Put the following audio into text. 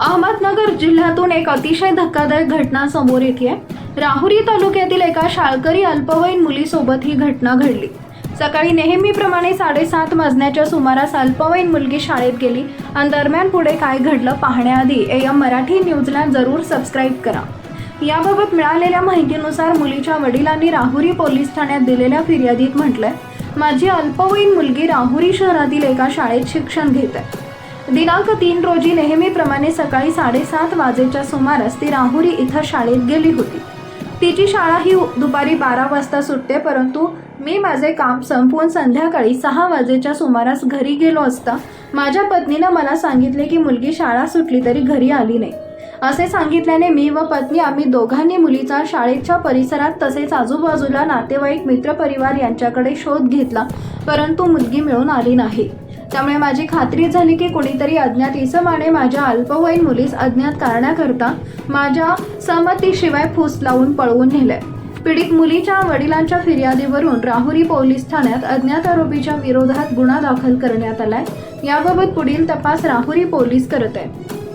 अहमदनगर जिल्ह्यातून एक अतिशय धक्कादायक घटना समोर येते राहुरी तालुक्यातील एका शाळकरी अल्पवयीन मुलीसोबत ही घटना घडली. सकाळी नेहमीप्रमाणे साडेसात वाजण्याच्या सुमारास अल्पवयीन मुलगी शाळेत गेली. आणि दरम्यान पुढे काय घडलं पाहण्याआधी ए एम मराठी न्यूजला जरूर सबस्क्राईब करा. याबाबत मिळालेल्या माहितीनुसार मुलीच्या वडिलांनी राहुरी पोलीस ठाण्यात दिलेल्या फिर्यादीत म्हटलंय माझी अल्पवयीन मुलगी राहुरी शहरातील एका शाळेत शिक्षण घेत आहे दिनांक तीन रोजी नेहमीप्रमाणे सकाळी साडेसात वाजेच्या सुमारास ती राहुरी इथं शाळेत गेली होती. तिची शाळा ही दुपारी बारा वाजता सुटते परंतु मी माझे काम संपवून संध्याकाळी सहा वाजेच्या सुमारास घरी गेलो असता माझ्या पत्नीनं मला सांगितले की मुलगी शाळा सुटली तरी घरी आली नाही. असे सांगितल्याने मी व पत्नी आम्ही दोघांनी मुलीचा शाळेच्या परिसरात तसेच आजूबाजूला नातेवाईक मित्रपरिवार यांच्याकडे शोध घेतला परंतु मुलगी मिळून आली नाही. त्यामुळे माझी खात्री झाली की कोणीतरी अज्ञात इसमाने माझ्या अल्पवयीन मुलीस अज्ञात करण्याकरता माझ्या संमतीशिवाय फूस लावून पळवून नेलंय. पीडित मुलीच्या वडिलांच्या फिर्यादीवरून राहुरी पोलीस ठाण्यात अज्ञात आरोपीच्या विरोधात गुन्हा दाखल करण्यात आलाय. याबाबत पुढील तपास राहुरी पोलीस करत आहे